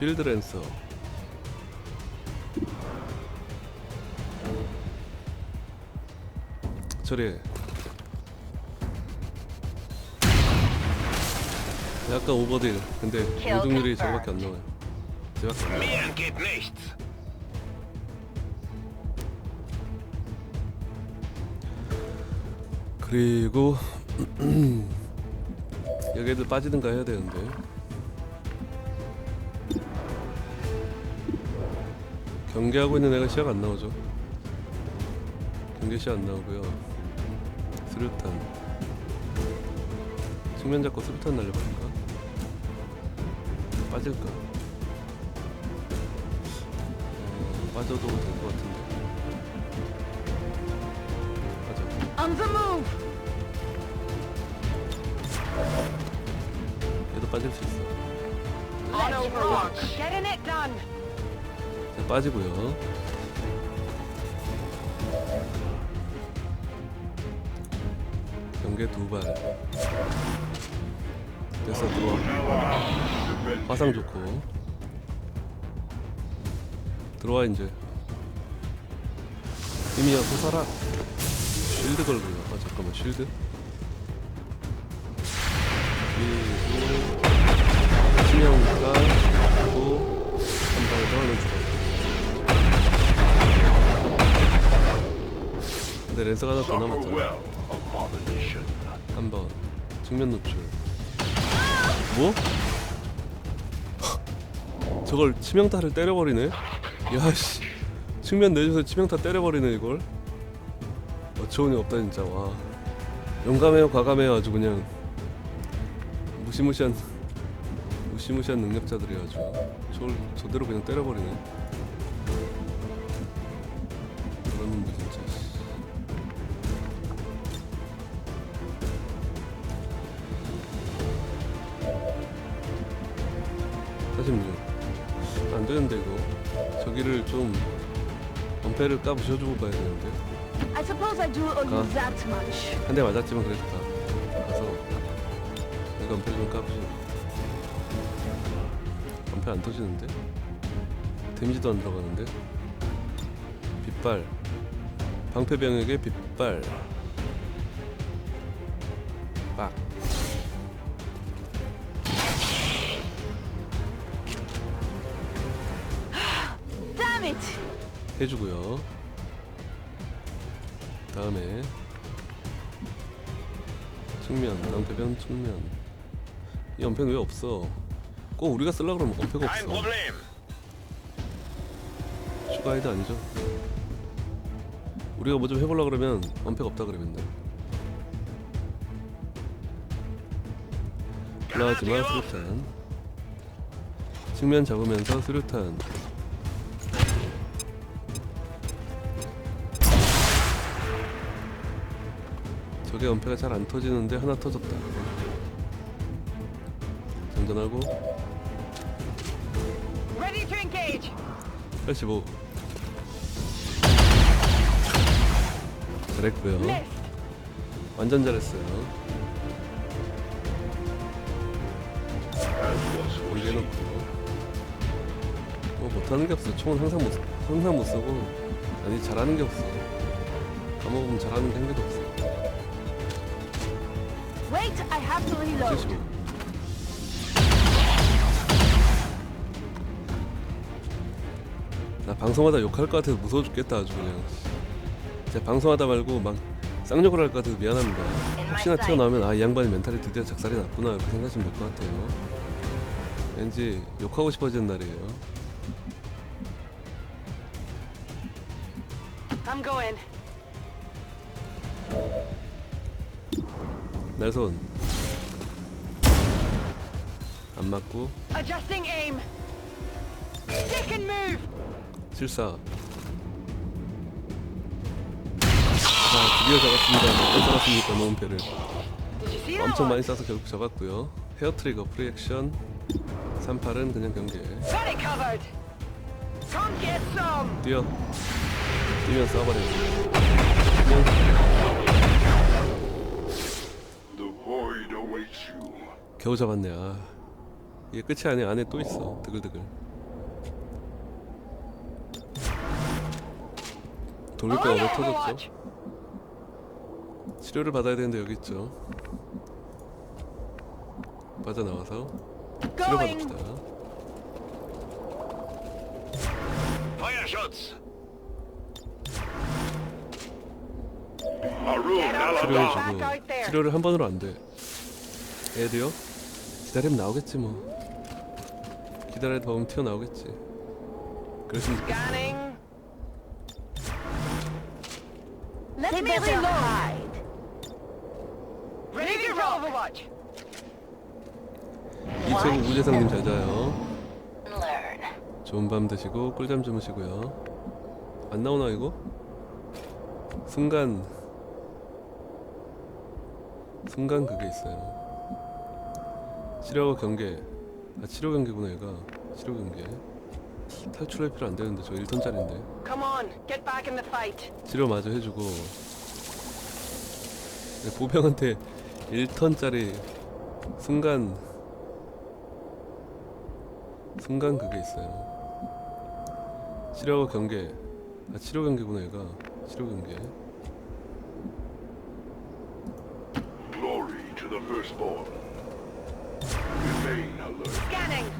필드 랜서. 저리 약간 오버딜. 근데 공중률이 저거밖에 안 나와요. 저밖에 안 나와요 geht nichts. 그리고 여기 애들 빠지든가 해야 되는데 경계하고 있는 애가 시야가 안 나오죠. 경계 시야 안 나오고요. 수류탄. 측면 잡고 수류탄 날려볼까? 빠질까? 어, 빠져도 될 것 같은데. 빠져. On the move! 얘도 빠질 수 있어. On Overwatch! Getting it done! 자, 빠지고요. 경계 두 발. 됐어 들어와. 화상 좋고. 들어와 이제. 힘이야 솟아라. 쉴드 걸고요. 아 잠깐만 쉴드. 그리고 치명가 랜서가 하나 더 남았잖아. Well, abomination. 한 번. 측면 노출. 뭐? 저걸 치명타를 때려버리네? 야씨. 측면 내줘서 치명타 때려버리네 이걸. 어처구니 없다 진짜 와. 용감해요 과감해요 아주 그냥. 무시무시한 무시무시한 능력자들이 아주. 저걸 저대로 그냥 때려버리네. 좀 엄폐를 까부셔주고 가야 되는데 I suppose I do owe you Huh? that much. 한 대 맞았지만 그래도 가 가서 이거 엄폐 좀 까부셔 엄폐 안 터지는데? 데미지도 안 들어가는데? 빗발. 방패병에게 빗발. 빡 해주고요. 다음에 측면, 낭패변 측면. 이 연패는 왜 없어? 꼭 우리가 쓸라 그러면 연패가 없어. 아이드 아니죠? 우리가 뭐 좀 해보려 그러면 연패가 없다 그래 맨날. 플라즈마 수류탄. 측면 잡으면서 수류탄. 저게 연패가 잘 안 터지는데 하나 터졌다. 장전하고 Ready to engage! 85. 잘했고요. Missed! 완전 잘했어요. 올려놓고 뭐 못하는 게 없어. 총은 항상 못 항상 못 쓰고 아니 잘하는 게 없어. 까먹으면 잘하는 게 한 개도 없어. Wait, I have to reload. 75. 나 방송하다 욕할 것 같아서 무서워 죽겠다 아주 그냥. 진짜 방송하다 말고 막 쌍욕을 할 것 같아서 미안합니다. 혹시나 튀어나오면 아 이 양반이 멘탈이 드디어 작살이 났구나 이렇게 생각하시면 될 것 같아요. 왠지 욕하고 싶어지는 날이에요. I'm going. 날손 안 맞고 Adjusting aim. Stick and move! 실사. 자 드디어 잡았습니다. 몇 잡았습니까 that 엄청? 많이 싸서 결국 잡았고요. 헤어 트리거 프리액션 38은 그냥 경계. 뛰어. 뛰면 쏴버려. 뛰면 겨우 잡았네. 아 이게 끝이 아니야. 안에 또 있어. 드글드글. 돌릴 때 얼어. 터졌죠 치료를 받아야 되는데 여기 있죠. 빠져나와서 치료받읍시다. 치료해주고 치료를 한 번으로 안돼. 애들요? 기다리면 나오겠지 뭐. 튀어나오겠지. 그랬으면 좋겠어. Scanning. Let's Let me reload. Ready for Overwatch. 이채국 우재상님 잘 자요. Learn. 좋은 밤 되시고 꿀잠 주무시고요. 안 나오나 이거? 순간 순간 그게 있어요. 치료 경계. 아 치료 경계구나 얘가. 치료 경계. 탈출할 필요 안 되는데 저 1턴짜리인데. Come on, get back in the fight. 치료 마저 해주고 네, 보병한테 1턴짜리 순간 순간 그게 있어요 치료 경계 아 치료 경계구나 얘가 치료 경계 Glory to the firstborn. Remain alert. Scanning.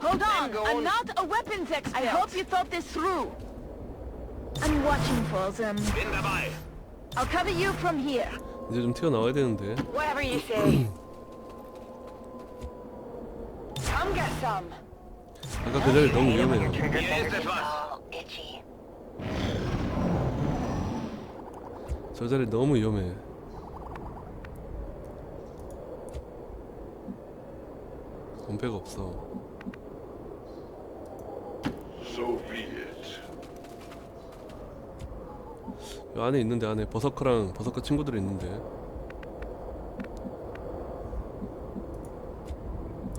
Hold on, I'm going. I'm not a weapons expert. I Expert. hope you thought this through. I'm watching for them. Bin dabei! I'll cover you from here. 이제 좀 튀어나와야 되는데 Whatever you say. Come get some. 아까 그 자리 너무 위험해요 Hier ist etwas! all itchy. 저 자리 너무 위험해 건배가 없어 So be it. 이 안에 있는데 안에 버서커랑 버서커 친구들이 있는데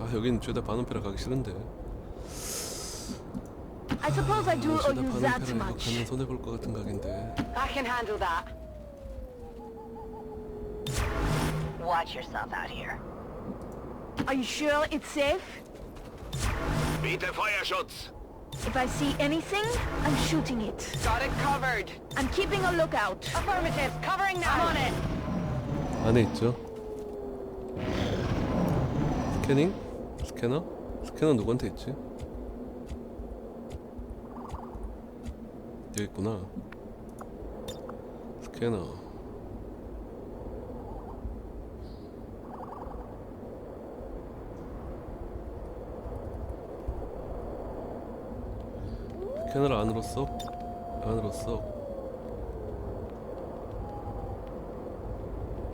아 여긴 죄다 반원패라 가기 싫은데 I suppose I do owe 죄다 you that 반원패라 이거 much. 가면 손해볼 것 같은 각인데 I can handle that. Watch yourself out here. Are you sure it's safe? Biete Feuerschutz! If I see anything, I'm shooting it. Got it covered. I'm keeping a lookout. Affirmative. Covering now. I'm on it. 안에 있죠 스캐닝? 스캐너? 스캐너 누구한테 있지? 여기 있구나 스캐너 캐너를 안으로 쏙 안으로 쏙이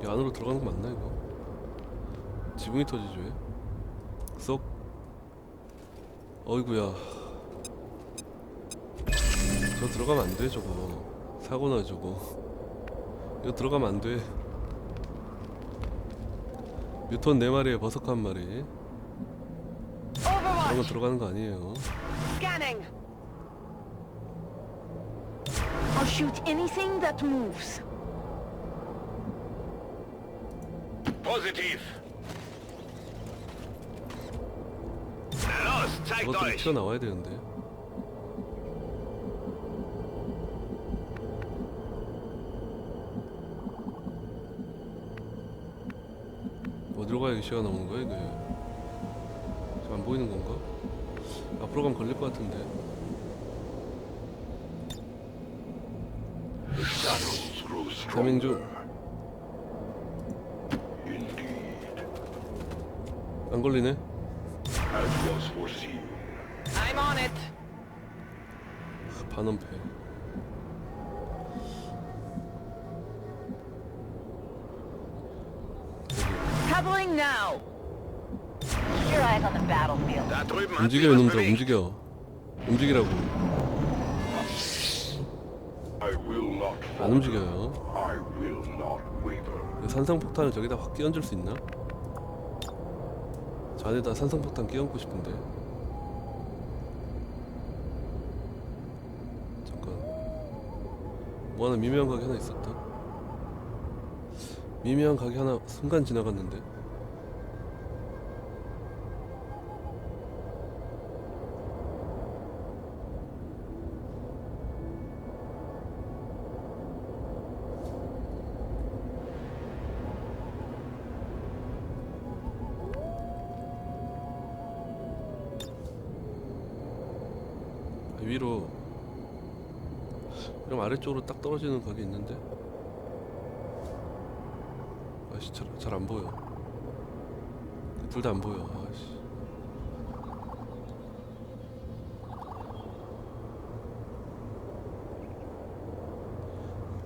안으로 들어가는 거 맞나 이거? 지붕이 터지죠 왜? 쏙. 어이구야. 저 들어가면 안 돼 저거. 사고나 저거. 이거 들어가면 안돼. 뮤턴 4마리에 버섯 한 마리. 그런 거. 들어가는 거 아니에요 Scanning. I'll shoot anything that moves. Positiv! Los, zeigt 저것들이 euch! 튀어나와야 되는데 어디로 가야 시간 나오는 거야 이게 잘안 보이는 건가? 앞으로 가면 걸릴 것 같은데 The shadows 자밍 중 Indeed. 안 걸리네 As was foreseen. I'm on it. 반원패 Covering now. Keep your eyes on the battlefield. Da drüben hat 움직여 sich was 이놈들아 bewegt. 움직여 움직이라고 I will not 안 falter. 움직여요 산성폭탄을 저기다 확 끼얹을 수 있나? 저 안에다 산성폭탄 끼얹고 싶은데. 잠깐. 뭐 하나 미묘한 각이 하나 있었다. 미묘한 각이 하나 순간 지나갔는데 위로. 그럼 아래쪽으로 딱 떨어지는 각이 있는데? 아씨 잘안 보여. 둘 다 안 보여. 아씨.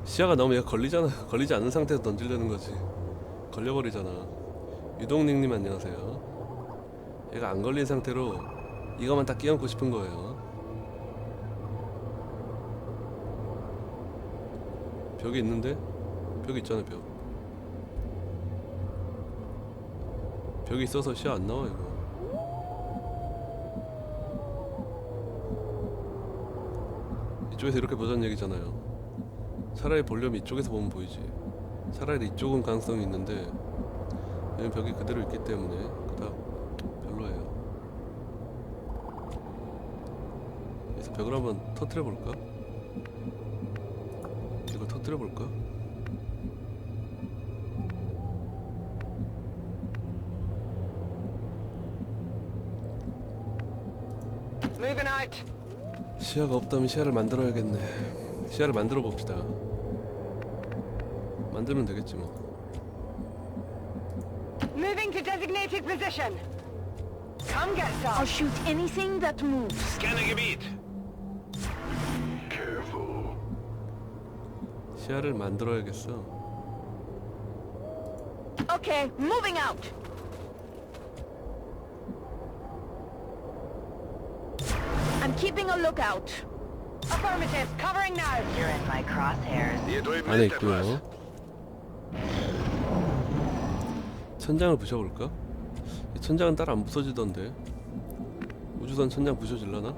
시야가 너무 얘가 걸리잖아. 걸리지 않은 상태에서 던지려는 거지. 걸려버리잖아. 유동님님 안녕하세요. 얘가 안 걸린 상태로 이거만 딱 끼얹고 싶은 거예요 벽이 있는데? 벽이 있잖아 벽. 벽이 있어서 시야 안 나와 이거. 이쪽에서 이렇게 보자는 얘기잖아요. 차라리 볼륨 이쪽에서 보면 보이지. 차라리 이쪽은 가능성이 있는데 왜냐면 벽이 그대로 있기 때문에 그닥 별로예요. 그래서 벽을 한번 터트려 볼까? 이거 터트려 볼까? Moving out. 시야가 없다면 시야를 만들어야겠네. 시야를 만들어 봅시다. 만들면 되겠지 뭐. Moving to designated position. Come get some. I'll shoot anything that moves. Careful. 시야를 만들어야겠어. Okay, moving out. I'm keeping a lookout. Affirmative. Covering now. You're in my crosshairs. 안에 있고요. 천장을 부셔볼까? 이 천장은 따로 안 부서지던데. 우주선 천장 부셔질라나?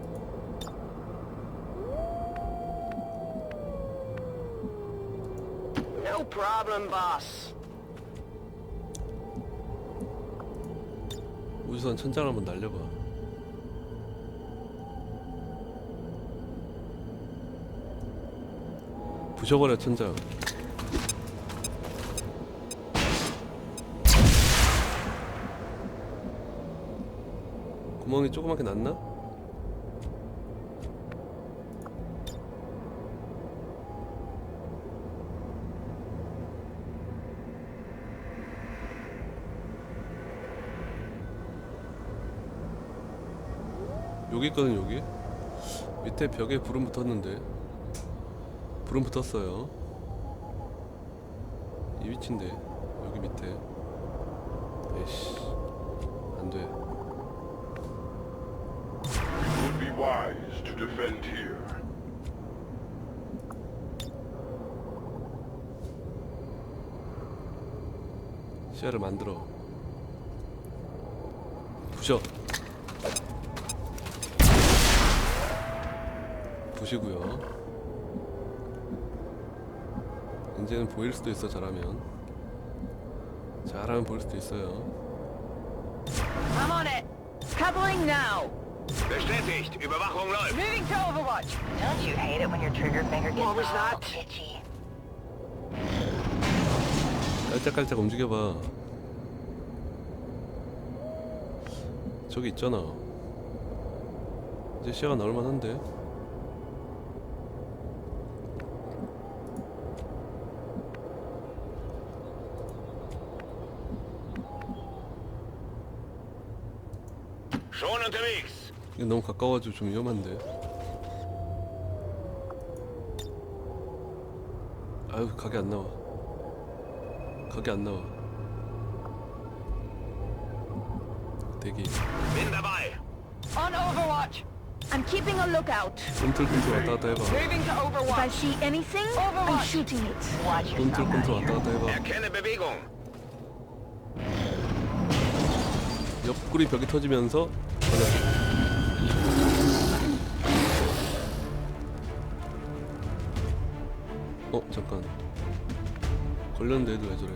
Problem, boss. 우주선 천장 한번 날려봐. 부셔버려 천장. 구멍이 조그맣게 났나? 있거든 여기. 밑에 벽에 불은 붙었는데. 불은 붙었어요. 이 위치인데 여기 밑에. 에이씨 안돼. 시야를 만들어. 부셔 부시고요 이제는 보일 수도 있어 잘하면 잘하면 보일 수도 있어요 I'm on it. Covering now. Bestätigt. Überwachung läuft. Moving to Overwatch. Don't you hate it when your trigger finger gets What was all that? itchy? 깔짝깔짝 움직여봐 저기 있잖아 이제 시야가 나올만 한데 Schon unterwegs. 이거 너무 가까워가지고 좀 위험한데 아유 각이 안 나와 각이 안 나와 대기 Bin dabei. On Overwatch. I'm keeping a lookout. 꿈틀 꿈틀 왔다 갔다 해봐 Moving to If I Overwatch. see anything, I'm Overwatch. shooting it. Watch 꿈틀 yourself out 꿈틀 왔다. 갔다 해봐 Erkenne Bewegung. 옆구리 벽이 터지면서 걸렸 어. 어 잠깐 걸렸는데 얘도 왜 저래